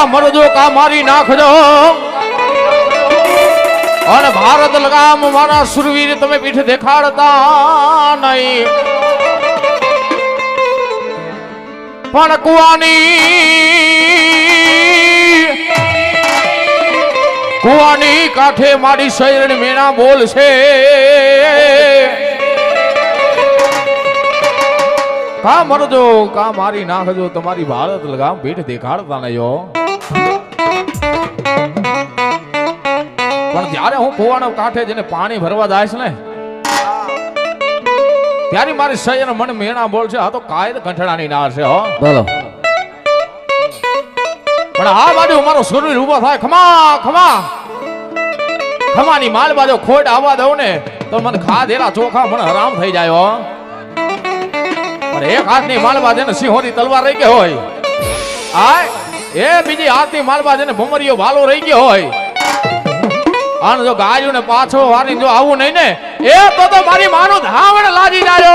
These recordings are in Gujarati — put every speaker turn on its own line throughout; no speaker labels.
કા મરજો કા મારી નાખજો. અને ભારત લગામ મારા સુરવીર તમે પીઠ દેખાડતા નહીં. પણ કુવાની કુવાની કાંઠે મારી શૈરણ મેણા બોલશે કા મરજો, કા મારી નાખજો, તમારી ભારત લગામ પીઠ દેખાડતા નહીં પણ જ્યારે હું કુવાનો કાંઠે જેને પાણી ભરવા જાય છે ને ત્યારે મારી સૈયર મન મેણા બોલ છે આ તો કાયદ કંઠડાની ના છે હો.
બોલો.
પણ આ બાજુ મારો શરીર ઊભો થાય ખમા ખમા. ખમાની માલ બાજુ ખોટ આવવા દઉં ને તો મને ખાધેલા ચોખા મને હરામ થઈ જાય પણ એક હાથની માલ બાજુ ને સિંહોની તલવાર રહી ગઈ હોય. આ એ બીજી આરતી માલબા જેને ભમરીયો ભાલો રહી ગયો હોય. અને જો ગાયું ને પાછો વારી જો આવું નહીં ને, એ તો તો મારી માનું ધાવણ લાગી જાય.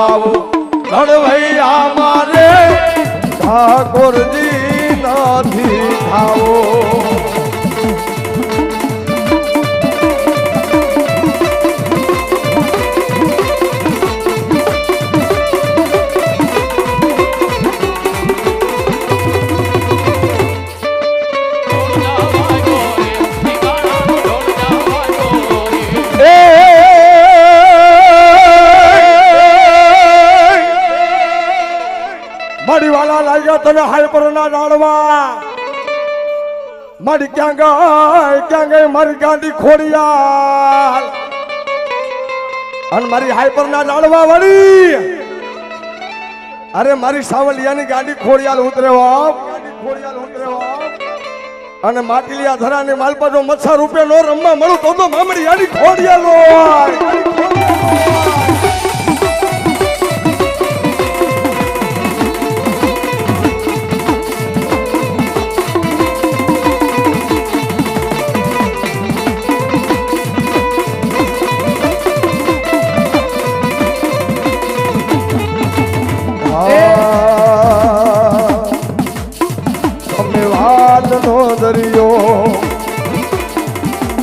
થાવ ઘડવૈયા મારે ઠાકોરજી નથી થાવો. ક્યાં ગઈ ક્યાં ગઈ મારી ગાંડી ખોડિયાર અને મારી હાઈપર ના ડાળવા વળી. અરે મારી સાવલિયાની ગાંડી ખોડિયાલ ઉતરે બાપ ગાંડી ખોડિયાલ ઉતરે બાપ અને માટલિયા ધરાની માલપા જો મચ્છર રૂપે નો રમવા મળું તો તો મામડી ખોડિયાલ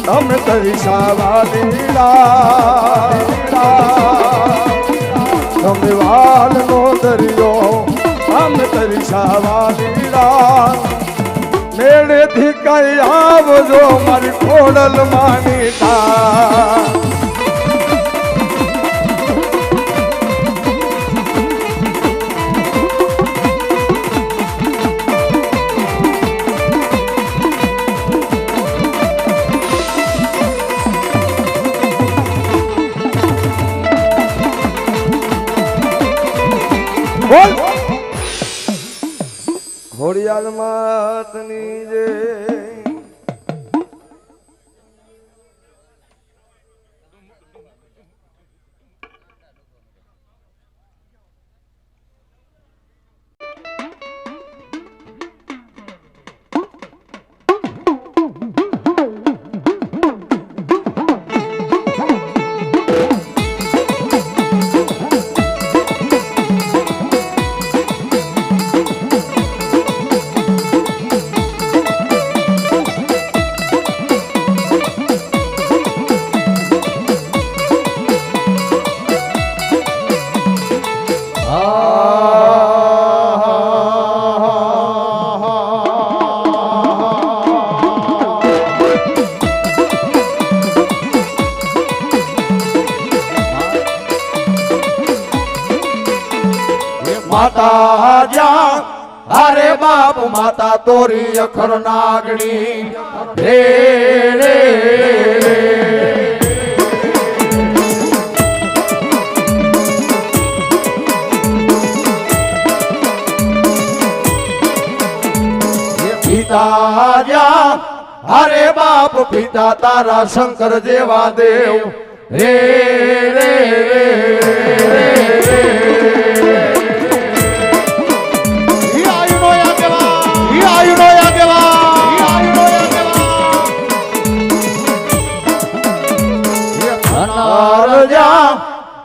તમે તરીસા લીલા તમે વાલનો દરિયો તમે તરીસા લીલા મેળેથી કઈ આવજો મારી ખોડલ માની બોલ. હોળિયાલ માતની જય
માતા જા અરે બાપ માતા તોરી અખર નાગણી. રે. રે પિતા જા અરે બાપ પિતા તારા શંકર જેવા દેવ. રે રે રે. ઈ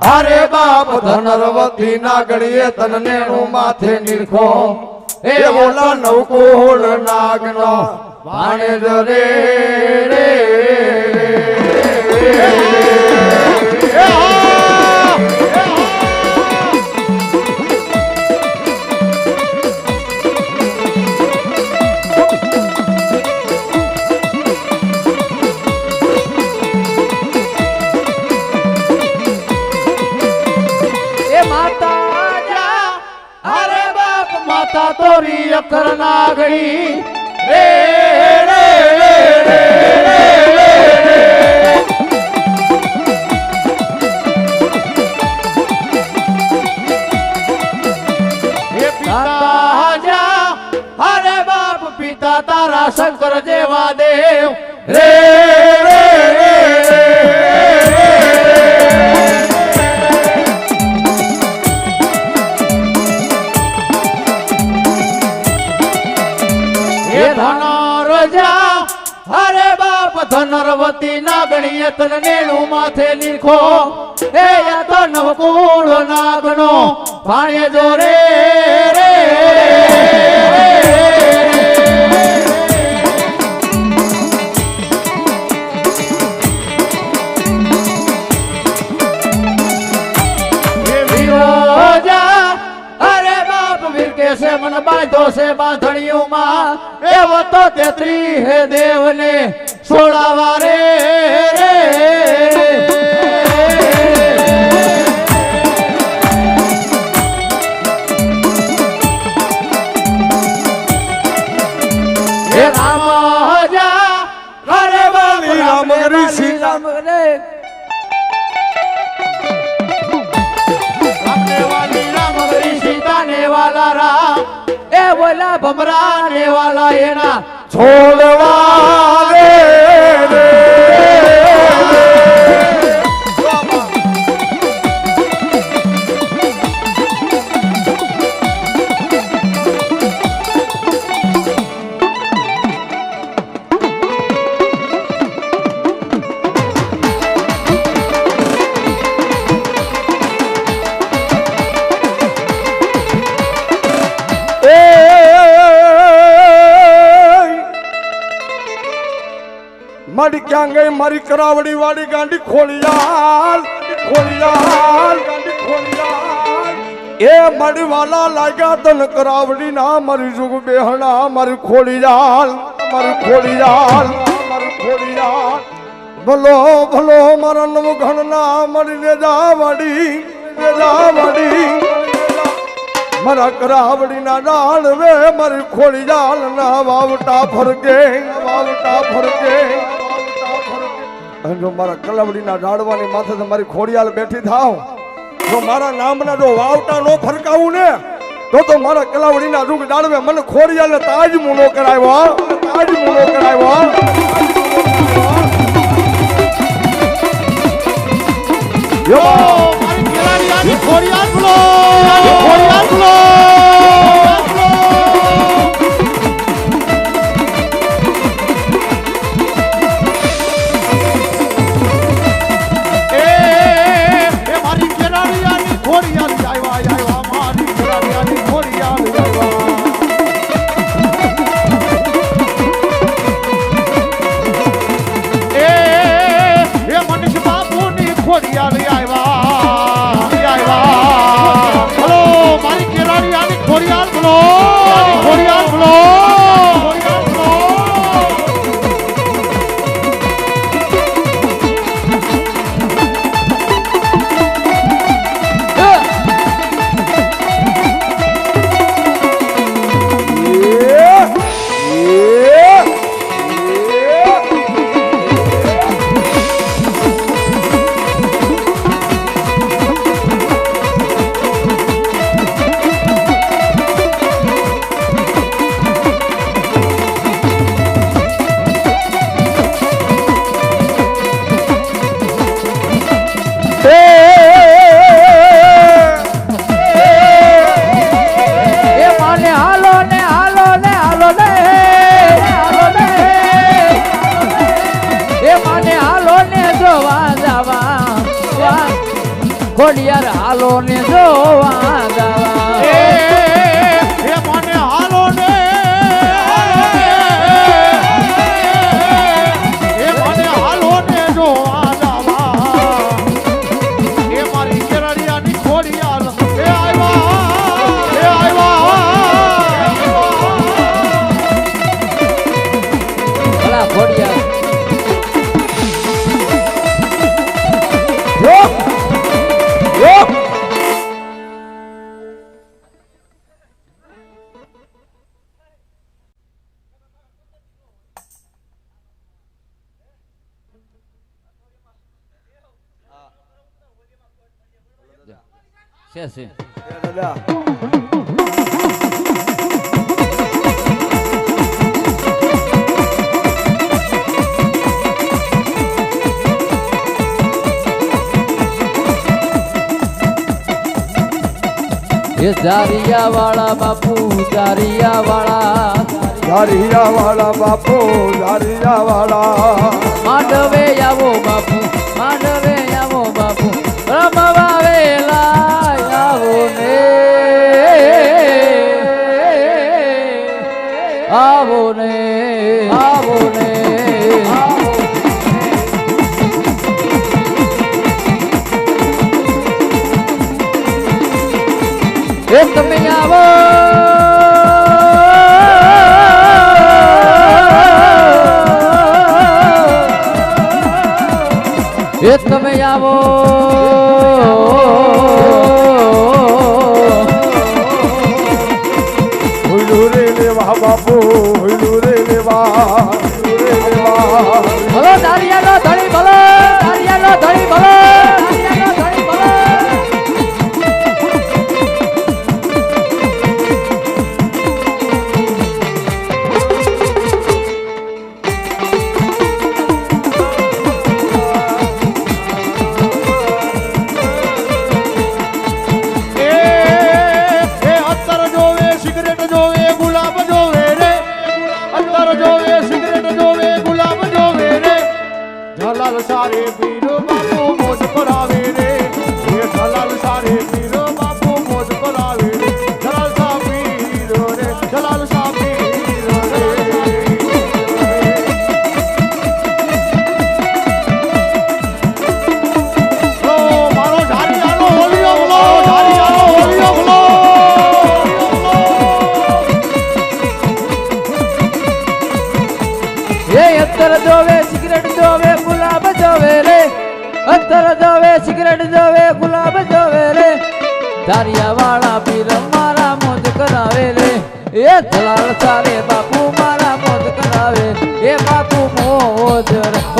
અરે બાપ ધનરવતી નાગડીએ તન નેણું માથે નીરખો. એ ઓલા નવકુળ નાગનો ભાણેજ રે રે ધનરવતી નાગણીએ તન નેણું માથે લીખો એ તો નવકુળ નાગનો ભાણે જો છે મન બાંધો છે બાંધણીઓમાં. એવો તો તેત્રી હે દેવને સોળાવા રે રે. એલા ભમરા ને વાલા એના છોડવા રે
મારી કરાવડી વાળી ગાંડી ગાંડી ખોલિયાલ એ મારી વાલા લાગ્યા તન કરાવડી ના મારી જુગ બેહણા, મારી ખોલિયાલ મારી ખોલિયાલ મારી ખોલિયાલ ભલો ભલો, મારા નવ ઘણના મારી લેજા વાડી લેજા વાડી મારા કરાવડીના ડાળ વે, મારી ખોળી જાલ ના વાવટા ફરકે વાવટા ફરકે. અને જો મારા કલાવડીના ડાળવાની માથે તો મારી ખોડિયાલ બેઠી થાવ જો મારા નામના જો વાવટા નો ફરકાવું ને
તો તો મારા કલાવડીના રૂગ ડાળવે મને ખોડિયાને તાજ મૂનો કરાવ્યો તાજ મૂનો કરાવ્યો યો બા.
છે છે
દાદા
એ જારિયા વાળા બાપુ જારિયા વાળા
ધારિયા વાળા બાપુ ધારિયા વાળા
માંડવે આવો બાપુ માંડવે આવો બાપુ રમવા એ તમે આવો એ તમે આવો
બાપુ રે લેવા
ગુલાબ જોવે રે.
ધારિયા વાળા પીર મારા મોજ કરાવે રે. એ દલાલ સારે બાપુ મારા મોજ કરાવે. એ બાપુ મોજ રે.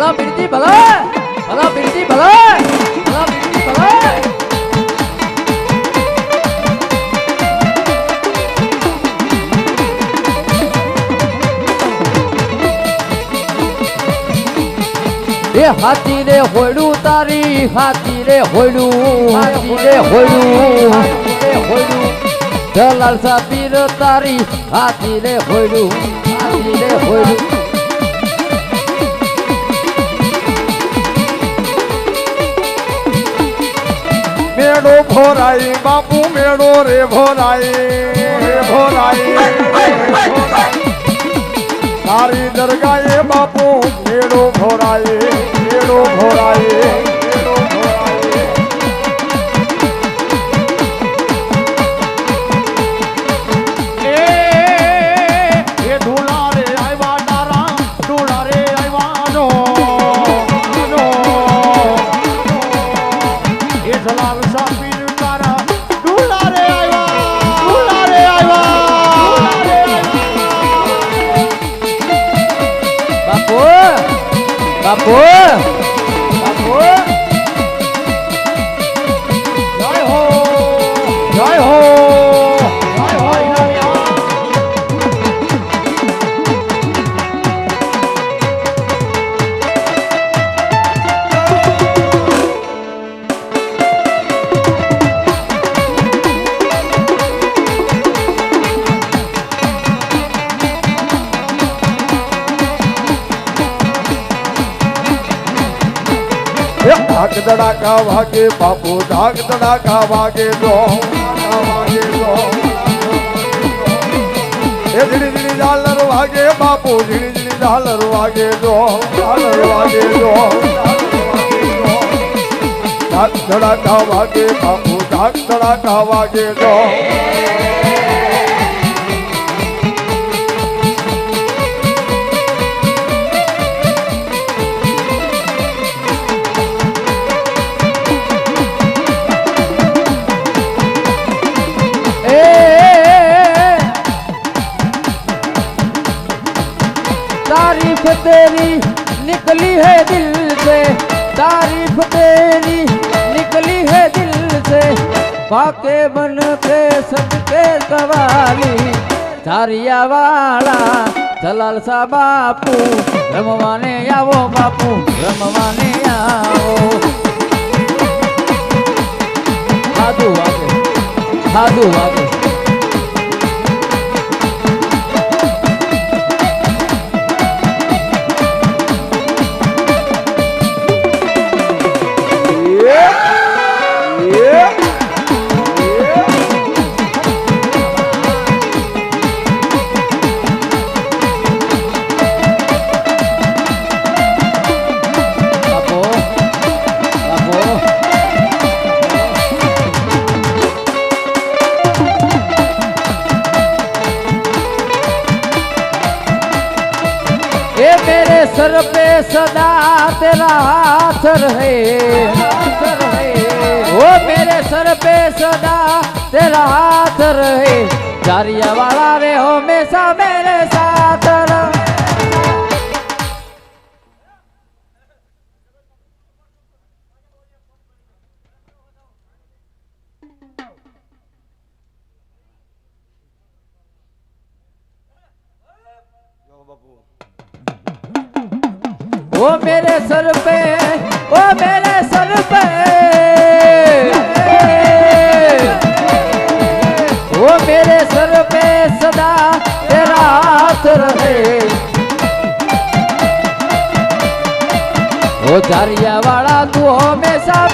ભલા પીરતી, ભલા ભલા પીરતી, ભલા ભલા પીરતી, ભલા. એ હાથી રે હોડું તારી હાથી રે હોડું હાથી રે હોડું હાથી રે હોડું જલાલ સાબીર, તારી હાથી રે હોડું હાથી રે હોયડું.
મેળો ભોરાઈ બાપુ મેળો રે ભોરાઈ રે ભોરાઈ તારી દરગાએ બાપુ મેળો ભોરાઈ મેળો ભોરાઈ
બાપુ.
ધડાકા વાગે, બાપુ ધાક ધડાકા વાગે, જો. એ ઝીણી ઝીણી ઝાલર વાગે, બાપુ ઝીણી ઝીણી ઝાલર વાગે, જો. ઝાલર વાગે, જો. ધાક ધડાકા વાગે, બાપુ ધાક ધડાકા વાગે, જો.
પાકે બન કે સદકે કવાલી ધારિયા વાળા જલાલ સા બાપુ, રમવાને આવો બાપુ, રમવાને આવો. સાધુ વાગે સાધુ વાગે. पे सदा तेरा हाथ रहे हाथ रहे वो मेरे सर पे सदा तेरा हाथ रहे जारिया वाला रे हमेशा मेरे साथ रहे वो मेरे सर पे वो मेरे सर पे। वो मेरे सर पे सदा तेरा हाथ रहे। वो जारिया वाला तू हमेशा